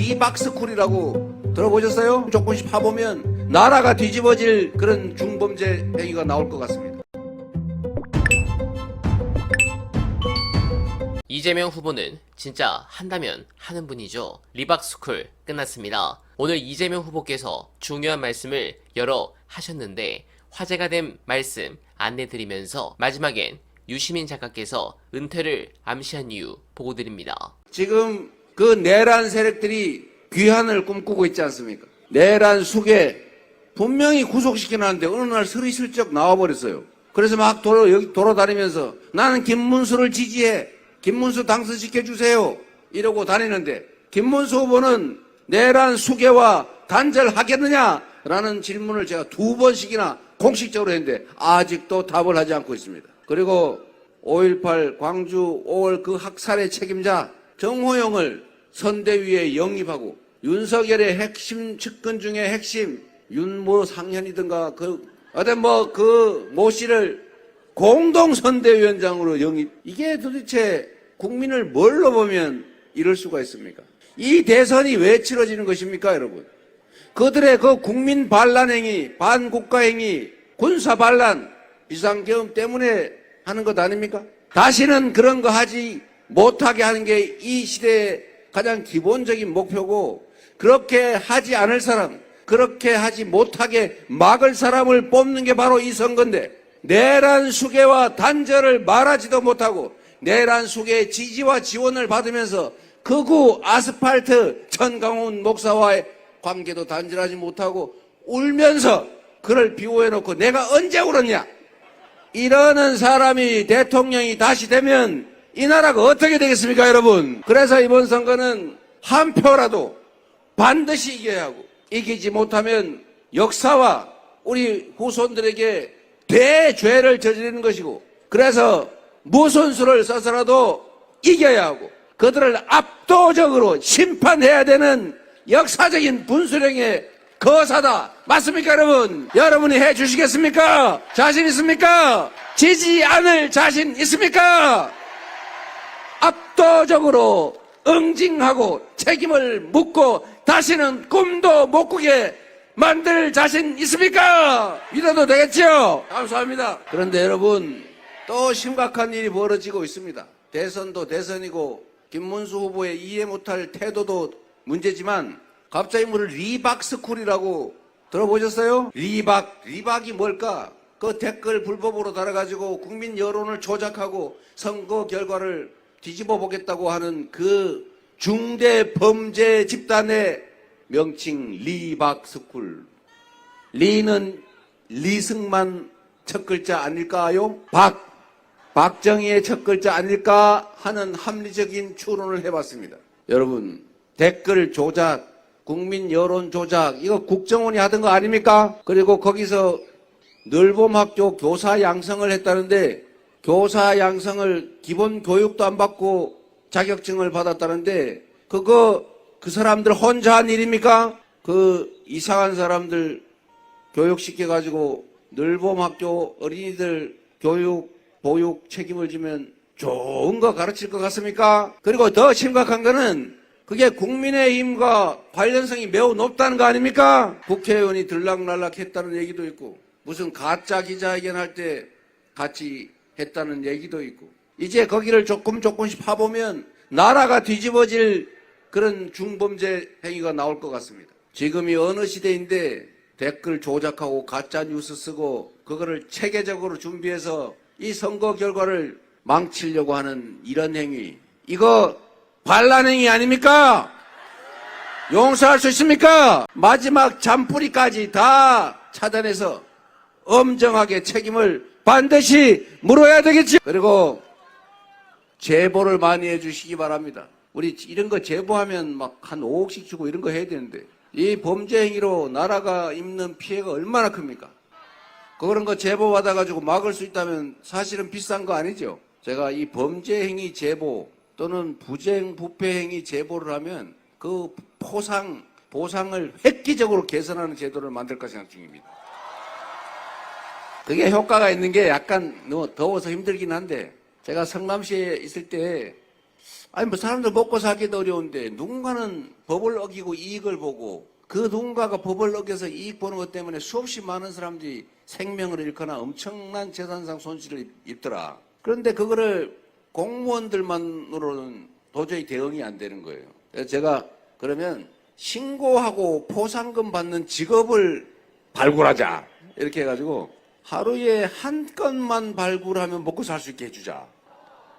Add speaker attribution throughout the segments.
Speaker 1: 리박스쿨이라고 들어보셨어요? 조금씩 파보면 나라가 뒤집어질 그런 중범죄 행위가 나올 것 같습니다.
Speaker 2: 이재명 후보는 진짜 한다면 하는 분이죠. 리박스쿨 끝났습니다. 오늘 이재명 후보께서 중요한 말씀을 여러 하셨는데 화제가 된 말씀 안내 드리면서 마지막엔 유시민 작가께서 은퇴를 암시한 이유 보고 드립니다.
Speaker 1: 지금 그 내란 세력들이 귀환을 꿈꾸고 있지 않습니까? 내란 숙에 분명히 구속시켜놨는데 어느 날 스리슬쩍 나와버렸어요. 그래서 막 돌아, 여기 돌아다니면서 나는 김문수를 지지해. 김문수 당선시켜주세요. 이러고 다니는데 김문수 후보는 내란 수계와 단절하겠느냐? 라는 질문을 제가 두 번씩이나 공식적으로 했는데 아직도 답을 하지 않고 있습니다. 그리고 5.18 광주 5월 그 학살의 책임자 정호영을 선대위에 영입하고 윤석열의 핵심 측근 중에 핵심 윤모 상현이든가 그 어떤 뭐 그 모 씨를 공동 선대위원장으로 영입 이게 도대체 국민을 뭘로 보면 이럴 수가 있습니까? 이 대선이 왜 치러지는 것입니까, 여러분? 그들의 그 국민 반란 행위, 반국가 행위, 군사 반란, 비상계엄 때문에 하는 것 아닙니까? 다시는 그런 거 하지 못하게 하는 게 이 시대의 가장 기본적인 목표고 그렇게 하지 않을 사람, 그렇게 하지 못하게 막을 사람을 뽑는 게 바로 이 선거인데 내란 수계와 단절을 말하지도 못하고 내란 수계의 지지와 지원을 받으면서 극우 아스팔트 천강훈 목사와의 관계도 단절하지 못하고 울면서 그를 비호해놓고 내가 언제 울었냐? 이러는 사람이 대통령이 다시 되면 이 나라가 어떻게 되겠습니까, 여러분? 그래서 이번 선거는 한 표라도 반드시 이겨야 하고 이기지 못하면 역사와 우리 후손들에게 대죄를 저지르는 것이고 그래서 무슨 수를 써서라도 이겨야 하고 그들을 압도적으로 심판해야 되는 역사적인 분수령의 거사다. 맞습니까, 여러분? 여러분이 해 주시겠습니까? 자신 있습니까? 지지 않을 자신 있습니까? 압도적으로 응징하고 책임을 묻고 다시는 꿈도 못 꾸게 만들 자신 있습니까? 믿어도 되겠죠? 감사합니다. 그런데 여러분, 또 심각한 일이 벌어지고 있습니다. 대선도 대선이고, 김문수 후보의 이해 못할 태도도 문제지만, 갑자기 뭐 리박스쿨이라고 들어보셨어요? 리박, 리박이 뭘까? 그 댓글 불법으로 달아가지고 국민 여론을 조작하고 선거 결과를 뒤집어 보겠다고 하는 그 중대 범죄 집단의 명칭 리박스쿨. 리는 리승만 첫 글자 아닐까요? 박, 박정희의 첫 글자 아닐까 하는 합리적인 추론을 해봤습니다. 여러분, 댓글 조작, 국민 여론 조작, 이거 국정원이 하던 거 아닙니까? 그리고 거기서 늘봄학교 교사 양성을 했다는데 교사 양성을 기본 교육도 안 받고 자격증을 받았다는데 그거 그 사람들 혼자 한 일입니까? 그 이상한 사람들 교육시켜 가지고 늘봄학교 어린이들 교육 보육 책임을 지면 좋은 거 가르칠 것 같습니까? 그리고 더 심각한 거는 그게 국민의힘과 관련성이 매우 높다는 거 아닙니까? 국회의원이 들락날락 했다는 얘기도 있고 무슨 가짜 기자회견 할 때 같이 했다는 얘기도 있고 이제 거기를 조금 조금씩 파보면 나라가 뒤집어질 그런 중범죄 행위가 나올 것 같습니다. 지금이 어느 시대인데 댓글 조작하고 가짜 뉴스 쓰고 그거를 체계적으로 준비해서 이 선거 결과를 망치려고 하는 이런 행위 이거 반란 행위 아닙니까? 용서할 수 있습니까? 마지막 잔뿌리까지 다 차단해서 엄정하게 책임을 반드시 물어야 되겠죠. 그리고 제보를 많이 해주시기 바랍니다. 우리 이런 거 제보하면 막 한 5억씩 주고 이런 거 해야 되는데 이 범죄 행위로 나라가 입는 피해가 얼마나 큽니까? 그런 거 제보 받아가지고 막을 수 있다면 사실은 비싼 거 아니죠? 제가 이 범죄 행위 제보 또는 부정 부패 행위 제보를 하면 그 포상 보상을 획기적으로 개선하는 제도를 만들까 생각 중입니다. 그게 효과가 있는 게 약간 너무 더워서 힘들긴 한데 제가 성남시에 있을 때 아니 뭐 사람들 먹고 살기도 어려운데 누군가는 법을 어기고 이익을 보고 그 누군가가 법을 어겨서 이익 보는 것 때문에 수없이 많은 사람들이 생명을 잃거나 엄청난 재산상 손실을 입- 입더라. 그런데 그거를 공무원들만으로는 도저히 대응이 안 되는 거예요. 제가 그러면 신고하고 포상금 받는 직업을 발굴하자. 이렇게 해가지고 하루에 한 건만 발굴하면 먹고 살 수 있게 해주자.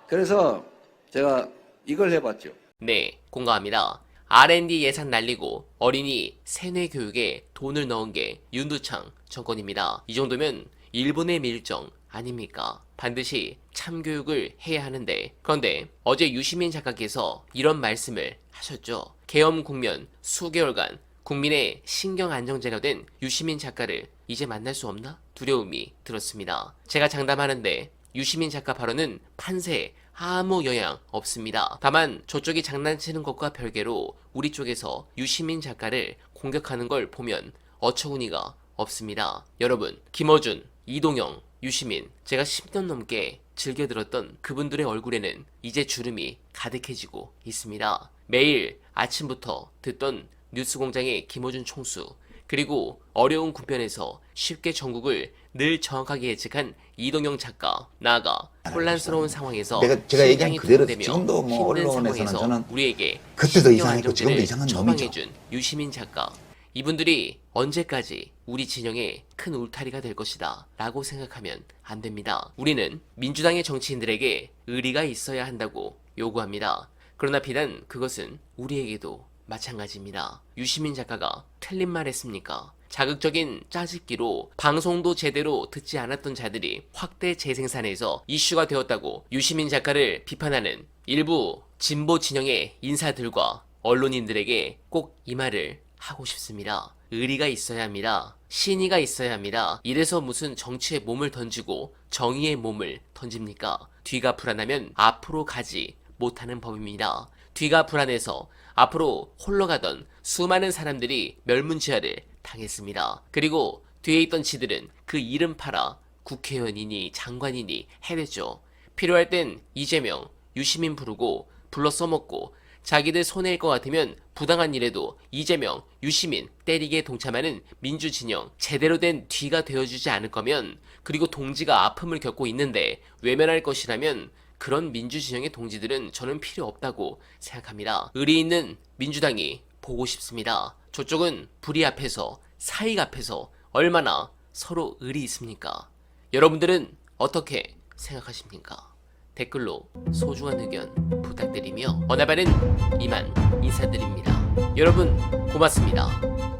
Speaker 1: 그래서 제가 이걸 해봤죠.
Speaker 2: 네, 공감합니다. R&D 예산 날리고 어린이 세뇌 교육에 돈을 넣은 게 윤두창 정권입니다. 이 정도면 일본의 밀정 아닙니까? 반드시 참교육을 해야 하는데 그런데 어제 유시민 작가께서 이런 말씀을 하셨죠. 계엄 국면 수개월간 국민의 신경 안정제가 된 유시민 작가를 이제 만날 수 없나? 두려움이 들었습니다. 제가 장담하는데 유시민 작가 발언은 판세에 아무 영향 없습니다. 다만 저쪽이 장난치는 것과 별개로 우리 쪽에서 유시민 작가를 공격하는 걸 보면 어처구니가 없습니다. 여러분, 김어준, 이동영, 유시민, 제가 10년 넘게 즐겨 들었던 그분들의 얼굴에는 이제 주름이 가득해지고 있습니다. 매일 아침부터 듣던 뉴스공장의 김어준 총수, 그리고 어려운 국면에서 쉽게 전국을 늘 정확하게 예측한 이동영 작가, 나아가 혼란스러운 상황에서
Speaker 3: 내가- 제가 얘기한 그대로 지금도 뭐 언론에서는
Speaker 2: 상황에서
Speaker 3: 저는
Speaker 2: 우리에게
Speaker 3: 그때도 이상했고 지금도 이상한.
Speaker 2: 처방해준 유시민 작가 이분들이 언제까지 우리 진영의 큰 울타리가 될 것이다 라고 생각하면 안 됩니다. 우리는 민주당의 정치인들에게 의리가 있어야 한다고 요구합니다. 그러나 비단 그것은 우리에게도 마찬가지입니다. 유시민 작가가 틀린 말 했습니까? 자극적인 짜집기로 방송도 제대로 듣지 않았던 자들이 확대 재생산해서 이슈가 되었다고 유시민 작가를 비판하는 일부 진보 진영의 인사들과 언론인들에게 꼭 이 말을 하고 싶습니다. 의리가 있어야 합니다. 신의가 있어야 합니다. 이래서 무슨 정치에 몸을 던지고 정의의 몸을 던집니까? 뒤가 불안하면 앞으로 가지 못하는 법입니다. 뒤가 불안해서 앞으로 홀로 가던 수많은 사람들이 멸문지화를 당했습니다. 그리고 뒤에 있던 지들은 그 이름 팔아 국회의원이니 장관이니 해냈죠. 필요할 땐 이재명, 유시민 부르고 불러 써먹고 자기들 손해일 것 같으면 부당한 일에도 이재명, 유시민 때리게 동참하는 민주진영 제대로 된 뒤가 되어주지 않을 거면 그리고 동지가 아픔을 겪고 있는데 외면할 것이라면 그런 민주진영의 동지들은 저는 필요 없다고 생각합니다. 의리 있는 민주당이 보고 싶습니다. 저쪽은 불의 앞에서 사익 앞에서 얼마나 서로 의리 있습니까? 여러분들은 어떻게 생각하십니까? 댓글로 소중한 의견 부탁드리며 어나바는 이만 인사드립니다. 여러분 고맙습니다.